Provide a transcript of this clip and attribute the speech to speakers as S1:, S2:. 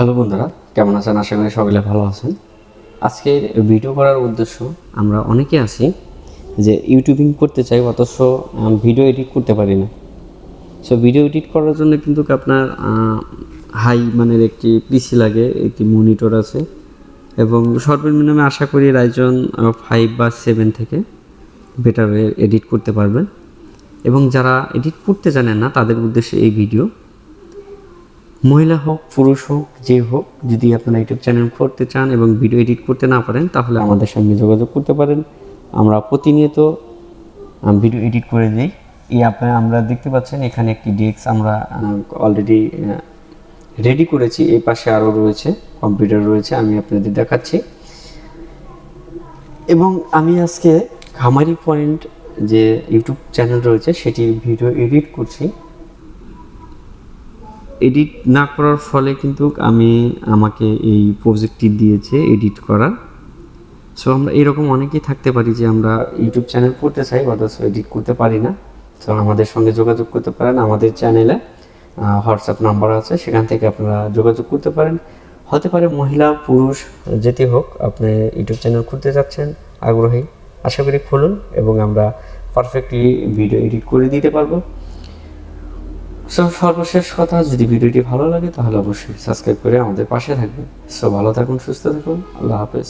S1: Hello বন্ধুরা, কেমন আছেন? আশা করি সকলে ভালো আছেন। আজকের ভিডিও করার উদ্দেশ্য, আমরা অনেকে আছি যে ইউটিউবিং করতে চাই, অথচ ভিডিও এডিট করতে পারি না। সো ভিডিও এডিট করার জন্য কিন্তু আপনার হাই মানের একটি পিসি লাগে, একটি মনিটর আছে। এবং সর্বনিম্ন আশা করি রাইজন ফাইভ বা সেভেন থেকে বেটার এডিট করতে পারবেন। এবং যারা এডিট করতে জানেন না, তাদের উদ্দেশ্যে এই ভিডিও মহিলা হোক, পুরুষ হোক, যে হোক, যদি আপনারা ইউটিউব চ্যানেল করতে চান এবং ভিডিও এডিট করতে না পারেন, তাহলে আমাদের সঙ্গে যোগাযোগ করতে পারেন। আমরা প্রতিনিয়ত ভিডিও এডিট করে দিই এই আপনারা আমরা দেখতে পাচ্ছেন, এখানে একটি ডেস্ক আমরা অলরেডি রেডি করেছি। এই পাশে আরও রয়েছে কম্পিউটার রয়েছে, আমি আপনাদের দেখাচ্ছি। এবং আমি আজকে খামারি পয়েন্ট যে ইউটিউব চ্যানেল রয়েছে, সেটি ভিডিও এডিট করছি। এডিট না করার ফলে কিন্তু আমি আমাকে এই প্রজেক্টটি দিয়েছে এডিট করার সো আমরা এরকম অনেকেই থাকতে পারি যে আমরা ইউটিউব চ্যানেল করতে চাই অথচ এডিট করতে পারি না। তো আমাদের সঙ্গে যোগাযোগ করতে পারেন আমাদের চ্যানেলে হোয়াটসঅ্যাপ নাম্বার আছে, সেখান থেকে আপনারা যোগাযোগ করতে পারেন। হতে পারে মহিলা, পুরুষ, যেটি হোক, আপনি ইউটিউব চ্যানেল খুলতে যাচ্ছেন, আগ্রহী। আশা করি খুলুন এবং আমরা পারফেক্টলি ভিডিও এডিট করে দিতে পারব। সো সর্বশেষ কথা, যদি ভিডিওটি ভালো লাগে, তাহলে অবশ্যই সাবস্ক্রাইব করে আমাদের পাশে থাকবেন। সো ভালো থাকুন, সুস্থ থাকুন, আল্লাহ হাফেজ।